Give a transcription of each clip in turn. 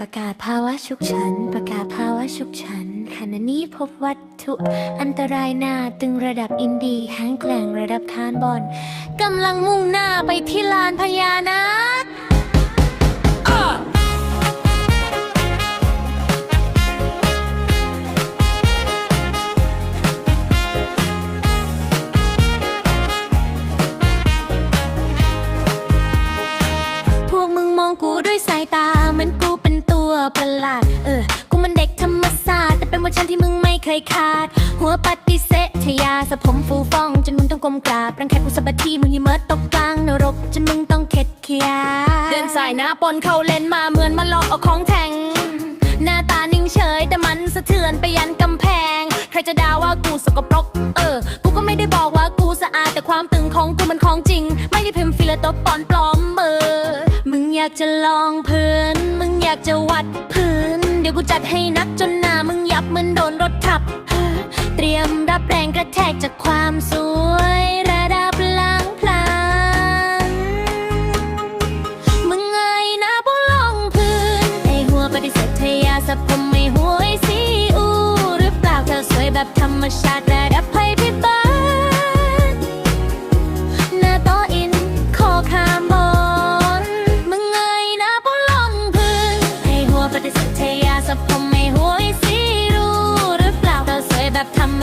ประกาศภาวะฉุกเฉิน ประกาศภาวะฉุกเฉินขณะนี้พบวัตถุอันตรายหน้าตึงระดับอินดีแห้งแกร่งระดับคานบอลกำลังมุ่งหน้าไปที่ลานพญานาคพวกมึงมองกูด้วยสายตาเหมือนกู ตัวประหลาด เออ กูมันเด็กธรรมศาสตร์ แต่เป็นเวอร์ชันที่มึงไม่เคยขาด หัวปฏิเสธทยาสะผมฟูฟ่อง จนมึงต้องก้มกราบ รังแคกูสะบัดที่มึงหิมะตกกลางนรก จนมึงต้องเข็ดเคียาเดินสายหน้าปนเข้าเลนมาเหมือนมาหลอกเอาของแทง หน้าตานิ่งเฉยแต่มันสะเทือนไปยันกำแพง ใครจะด่าว่ากูสกปรก เออ กูก็ไม่ได้บอกว่ากูสะอาดแต่ความตึงของกูมันของจริง ไม่ได้พิมพ์ฟิลเตบปอนปลอมเบอร์มึงอากจะลองพื้น มึงอยากจะวัดพื้น เดี๋ยวกูจัดให้นักจนหน้ามึงยับเหมือนโดนรถทับ เตรียมรับแรงกระแทกจากความสวยระดับล้างพลางมึงไงนะบนลงพื้นไอหัวปฏิเสธทยาสะผมไม่หวยซีอูหรือเปล่าเธอสวยแบบธรรมชาติ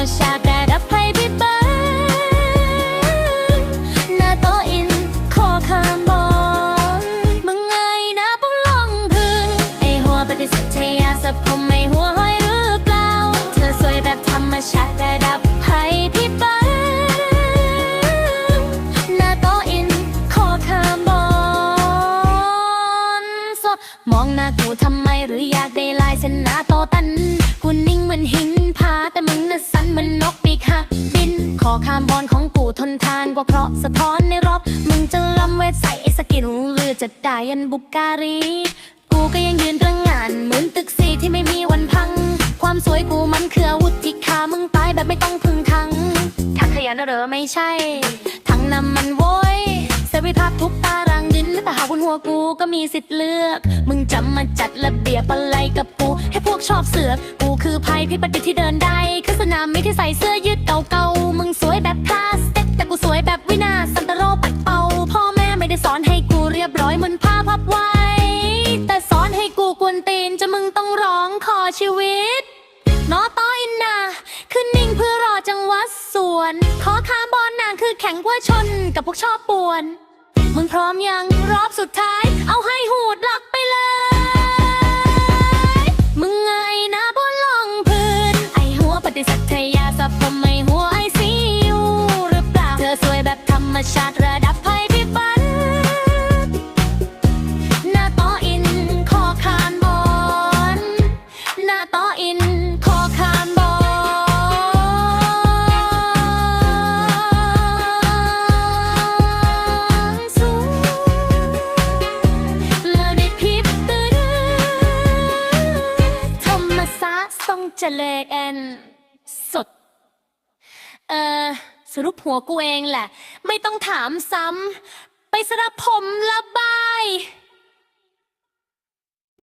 รชาติระดับไพ่พิบัติหน้าโตอินคอคาบอนมึงไงนะปุ้งลงพื้นไอหัวปฏิเสธเทยาสะผมไม่หัวห้อยหรือเปล่า เธอสวยแบบธรรมชาติระดับไพ่พิบัติหน้าโตอินคอคาบอนสมองหน้ากูทำไมหรืออยากได้ลายเส้นหน้าโตตันกูนิ่งเหมือนหินผาแต่มึง นะสันเหมือนนกปีกหักบิน ขอคามบอนของกูทนทานกว่าเพราะสะท้อนในรอบ มึงจะล้ำเวทใส่ไอ้สกิลหรือจะได้ยันบุกการี กูก็ยังยืนตระหงาน เหมือนตึกสีที่ไม่มีวันพัง ความสวยกูมันคืออาวุธที่ฆ่ามึงตายแบบไม่ต้องพึ่งทังถังขยะนเหรอไม่ใช่ ทั้งน้ำมันโว้ยเสรีภาพทุกตาางดินแต่หากบนหัวกูก็มีสิทธิ์เลือก มึงจะมาจัดระเบียบอะไรกับกู ให้พวกชอบเสือกกูคือภัยพิบัติที่เดินได้คือสนามไม่ที่ใส่เสื้อยืดเก่าๆ มึงสวยแบบพลาสติกแต่กูสวยแบบวินาศสันตโรปัดเป่า พ่อแม่ไม่ได้สอนให้กูเรียบร้อยเหมือนผ้าพับไว้ แต่สอนให้กูกวนตีนจะมึงต้องร้องขอชีวิตนอต้อยนาคือนิ่งเพื่อรอจังหวะส่วน ขอคาร์บอนนางคือแข็งกว่าชนกับพวกชอบป่วน มึงพร้อมยังรอบสุดท้าย เอาให้หูดหลักไปเลย มึงไงนะบนลงพื้น ไอหัวปฏิสธเทยาสับผมไม่หัวไอซียูหรือเปล่า เธอสวยแบบธรรมชาติระดับภัยพิบัติหน้าต่ออินคอคานบอนหน้าต่ออิน จะเจริญสด เออสรุปหัวกูเองแหละ ไม่ต้องถามซ้ำ ไปสระผมละบาย